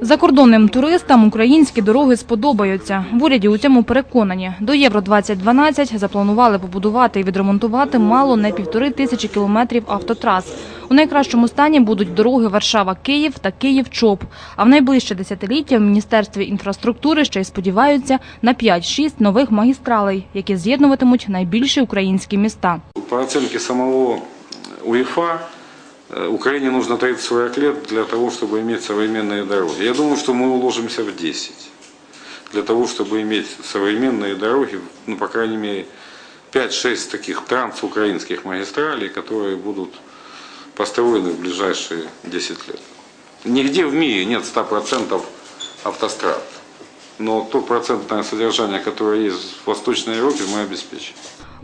Закордонним туристам українські дороги сподобаються. В уряді у цьому переконані. До Євро-2012 запланували побудувати і відремонтувати мало не півтори тисячі кілометрів автотрас. У найкращому стані будуть дороги Варшава-Київ та Київ-Чоп. А в найближче десятиліття в Міністерстві інфраструктури ще й сподіваються на 5-6 нових магістралей, які з'єднуватимуть найбільші українські міста. По оценке самого УЕФА, э, Украине нужно 30-40 лет для того, чтобы иметь современные дороги. Я думаю, что мы уложимся в 10. Для того, чтобы иметь современные дороги, ну, по крайней мере, 5-6 таких трансукраинских магистралей, которые будут построены в ближайшие 10 лет. Нигде в мире нет 100% автострад. Но то процентное содержание, которое есть в Восточной Европе, мы обеспечим.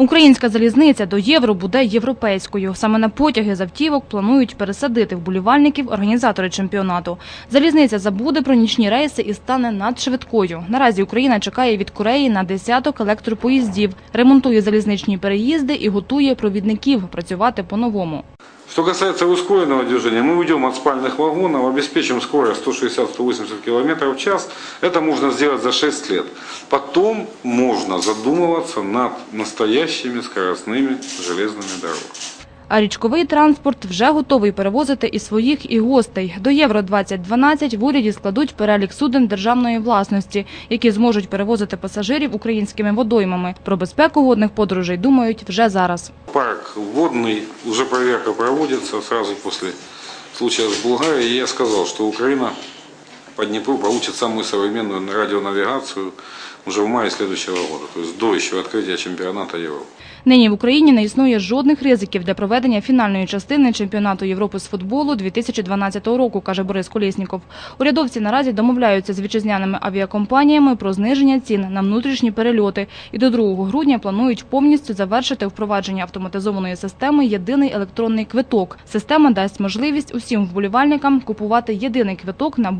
Українська залізниця до євро буде європейською. Саме на потяги з автівок планують пересадити вболівальників організатори чемпіонату. Залізниця забуде про нічні рейси і стане надшвидкою. Наразі Україна чекає від Кореї на десяток електропоїздів, ремонтує залізничні переїзди і готує провідників працювати по-новому. Что касается ускоренного движения, мы уйдем от спальных вагонов, обеспечим скорость 160-180 км в час. Это можно сделать за 6 лет. Потом можно задумываться над настоящими скоростными железными дорогами. А річковий транспорт вже готовий перевозити і своїх, і гостей. До Євро-2012 в уряді складуть перелік суден державної власності, які зможуть перевозити пасажирів українськими водоймами. Про безпеку водних подорожей думають вже зараз. Парк водный, уже проверка проводится сразу после случая с Булгарией. Я сказал, что Украина по Днепру получит самую современную радионавигацию уже в мае следующего года, то есть до еще открытия чемпионата Европы. Нині в Україні не існує жодних ризиків для проведення фінальної частини чемпіонату Європи з футболу 2012 року, каже Борис Колєсніков. Урядовці наразі домовляються з вітчизняними авіакомпаніями про зниження цін на внутрішні перельоти і до 2 грудня планують повністю завершити впровадження автоматизованої системи Єдиний електронний квиток. Система дасть можливість усім вболівальникам купувати єдиний квиток на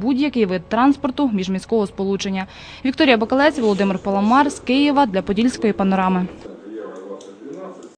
будь-який вид транспорту міжміського сполучення. Вікторія Бакалець, Володимир Паламар з Києва для Подільської панорами.